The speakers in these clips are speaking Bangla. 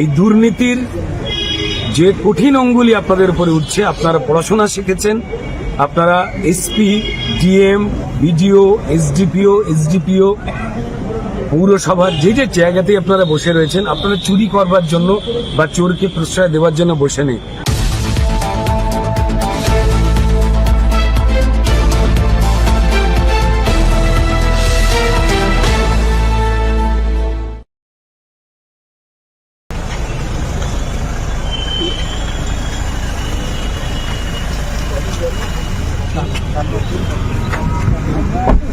এই দুর্নীতির যে কঠিন অঙ্গুলি আপনাদের উপরে উঠছে, আপনারা পড়াশোনা শিখেছেন, আপনারা SP, DM, BDO, SDPO SDPO, পৌরসভার যে যে জায়গাতেই আপনারা বসে রয়েছেন, আপনারা চুরি করবার জন্য বা চোরকে প্রশ্রয় দেওয়ার জন্য বসে নেই।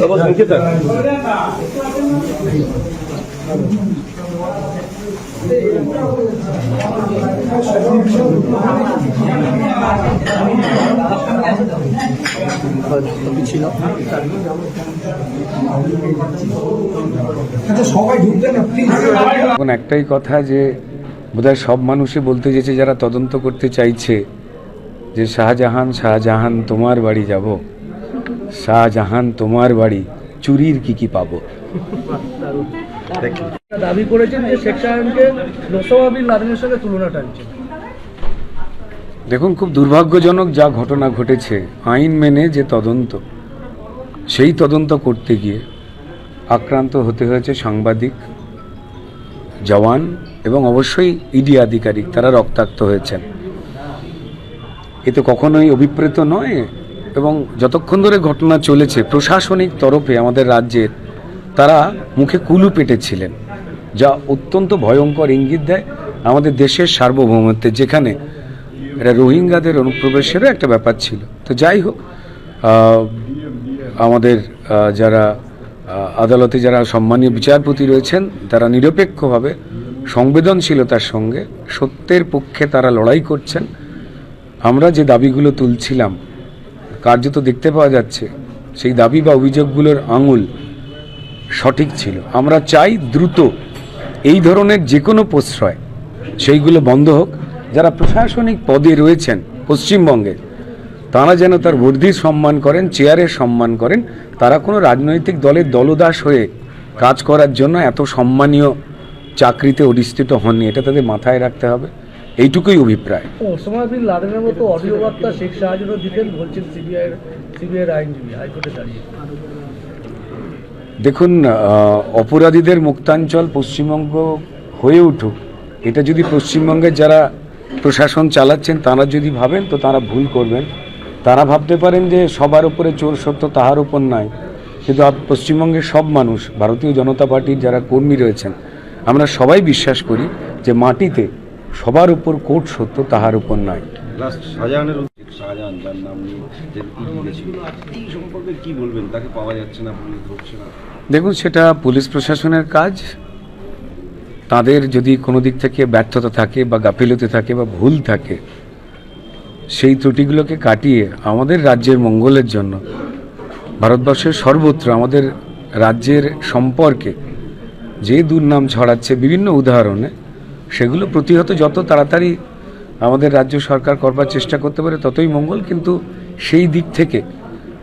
여보 좋겠다. একটাই কথা যে বোধহয় সব মানুষই বলতে চেয়েছে যারা তদন্ত করতে চাইছে যে শাহজাহান শাহজাহান তোমার বাড়ি যাব। শাহজাহান তোমার বাড়ি চুরির কি কি পাবো? দাবি করেছেন যে শেখ সাহেবকে ওসামা বিন লাদেনের সঙ্গে তুলনা টানছেন। দেখুন, খুব দুর্ভাগ্যজনক যা ঘটনা ঘটেছে, আইন মেনে যে তদন্ত, সেই তদন্ত করতে গিয়ে আক্রান্ত হতে হয়েছে সাংবাদিক, জওয়ান এবং অবশ্যই ইডি আধিকারিক, তারা রক্তাক্ত হয়েছেন। এতে কখনোই অভিপ্রেত নয় এবং যতক্ষণ ধরে ঘটনা চলেছে, প্রশাসনিক তরফে আমাদের রাজ্যের, তারা মুখে কুলু পেটেছিলেন, যা অত্যন্ত ভয়ঙ্কর ইঙ্গিত দেয় আমাদের দেশের সার্বভৌমত্বের যেখানে এটা রোহিঙ্গাদের অনুপ্রবেশেরও একটা ব্যাপার ছিল। তো যাই হোক আমাদের যারা আদালতে যারা সম্মানীয় বিচারপতি রয়েছেন, তারা নিরপেক্ষভাবে সংবেদনশীলতার সঙ্গে সত্যের পক্ষে তারা লড়াই করছেন। আমরা যে দাবিগুলো তুলছিলাম, কার্যত দেখতে পাওয়া যাচ্ছে, সেই দাবি বা অভিযোগগুলোর আঙুল সঠিক ছিল। আমরা চাই দ্রুত এই ধরনের যে কোনো প্রশ্রয়, সেইগুলো বন্ধ হোক। যারা প্রশাসনিক পদে রয়েছেন পশ্চিমবঙ্গে তারা যেন তার বর্ধির সম্মান করেন চেয়ারের সম্মান করেন তারা কোনো রাজনৈতিক দলের দলদাস হয়ে কাজ করার জন্য এত সম্মানীয় চাকরিতে অধিষ্ঠিত হননি। এটা তাদের মাথায় রাখতে হবে। এইটুকুই অভিপ্রায়। মতো অডিও বার্তা শেখ দিতেন বলছেন দেখুন অপরাধীদের মুক্তাঞ্চল পশ্চিমবঙ্গ হয়ে উঠুক এটা যদি পশ্চিমবঙ্গের যারা প্রশাসন চালাচ্ছেন তারা যদি ভাবেন তো তারা ভুল করবেন। তারা ভাবতে পারেন যে সবার উপরে চোর সত্য তাহার উপর নয় কিন্তু পশ্চিমবঙ্গের সব মানুষ ভারতীয় জনতা পার্টির যারা কর্মী রয়েছেন আমরা সবাই বিশ্বাস করি যে মাটিতে সবার উপর কোট সত্য তাহার উপর নয় দেখুন সেটা পুলিশ প্রশাসনের কাজ তাদের যদি কোনো দিক থেকে ব্যর্থতা থাকে বা গাফিলতি থাকে বা ভুল থাকে, সেই ত্রুটিগুলোকে কাটিয়ে আমাদের রাজ্যের মঙ্গলের জন্য, ভারতবর্ষের সর্বত্র আমাদের রাজ্যের সম্পর্কে যে দুর্নাম ছড়াচ্ছে বিভিন্ন উদাহরণে, সেগুলো প্রতিহত যত তাড়াতাড়ি আমাদের রাজ্য সরকার করবার চেষ্টা করতে পারে, ততই মঙ্গল। কিন্তু সেই দিক থেকে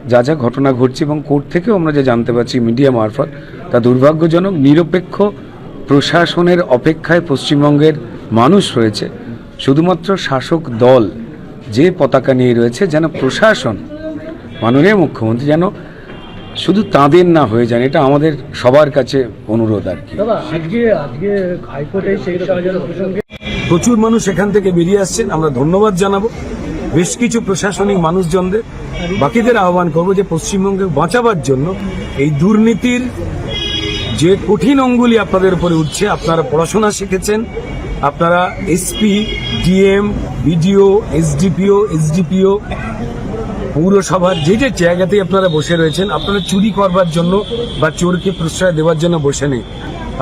যা যা ঘটনা ঘটছে এবং কোর্ট থেকেও আমরা যা জানতে পারছি মিডিয়া মারফত, তা দুর্ভাগ্যজনক, নিরপেক্ষ প্রশাসনের অপেক্ষায় পশ্চিমবঙ্গের মানুষ রয়েছে। শুধুমাত্র শাসক দল যে পতাকা নিয়ে রয়েছে যেন প্রশাসন মাননীয় মুখ্যমন্ত্রী যেন শুধু তাঁদের না হয়ে যান এটা আমাদের সবার কাছে অনুরোধ আর কি। প্রচুর মানুষ এখান থেকে বেরিয়ে আসছেন আমরা ধন্যবাদ জানাব। বেশ কিছু প্রশাসনিক মানুষজনদের। বাকিদের আহ্বান করব যে পশ্চিমবঙ্গে বাঁচাবার জন্য এই দুর্নীতির যে কঠিন অঙ্গুলি আপনাদের উপরে উঠছে, আপনারা পড়াশোনা শিখেছেন, আপনারা SP, DM, BDO, SDPO SDPO, পৌরসভার যে যে জায়গাতে আপনারা বসে রয়েছেন, আপনারা চুরি করবার জন্য বা চোরকে প্রশ্রয় দেওয়ার জন্য বসে নেই।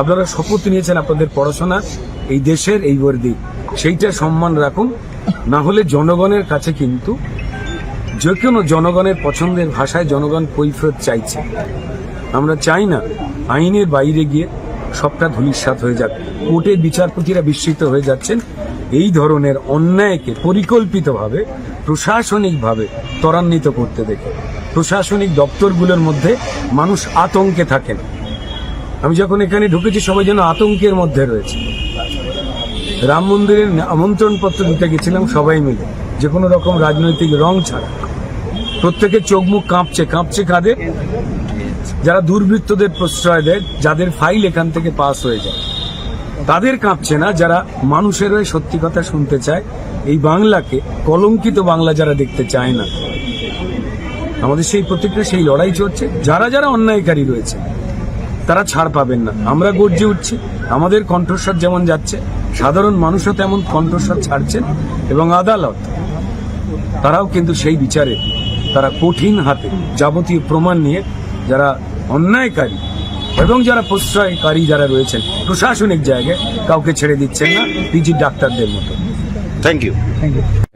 আপনারা শপথ নিয়েছেন আপনাদের পড়াশোনা, এই দেশের এই বর্দি। সেইটা সম্মান রাখুন, না হলে জনগণের কাছে কিন্তু যে কোনো জনগণের পছন্দের ভাষায় জনগণ কৈফিয়ত চাইছে। আমরা চাই না আইনের বাইরে গিয়ে সবটা ধূলিসাৎ হয়ে যাক। কোর্টের বিচারপতিরা বিস্মিত হয়ে যাচ্ছেন। এই ধরনের অন্যায়কে পরিকল্পিতভাবে, প্রশাসনিকভাবে ত্বরান্বিত করতে দেখে। প্রশাসনিক দপ্তরগুলোর মধ্যে মানুষ আতঙ্কে থাকেন। আমি যখন এখানে ঢুকেছি, সবাই যেন আতঙ্কের মধ্যে রয়েছে। রাম মন্দিরের আমন্ত্রণপত্র দিতে গেছিলাম সবাই মিলে। যে কোনো রকম রাজনৈতিক রং ছাড়া। প্রত্যেকের চোখ মুখ কাঁপছে কাঁপছে কাদের যারা দুর্বৃত্তদের প্রশ্রয় দেয়, যাদের ফাইল এখান থেকে পাস হয়ে যায়। তাদের কাঁপছে না, যারা মানুষের হয়ে সত্যি কথা শুনতে চায়। এই বাংলাকে কলঙ্কিত বাংলা যারা দেখতে চায় না। আমাদের সেই প্রত্যেকটা সেই লড়াই চলছে। যারা যারা অন্যায়কারী রয়েছে, তারা ছাড় পাবেন না। আমরা গর্জে উঠছি। আমাদের কণ্ঠস্বর যেমন যাচ্ছে, সাধারণ মানুষও তেমন কণ্ঠস্বর ছাড়ছেন এবং আদালত, তারাও কিন্তু সেই বিচারে, তারা কঠিন হাতে যাবতীয় প্রমাণ নিয়ে যারা অন্যায়কারী এবং যারা প্রশ্রয়কারী যারা রয়েছেন প্রশাসনিক জায়গায় কাউকে ছেড়ে দিচ্ছেন না পিজি ডাক্তারদের মতো। Thank you thank you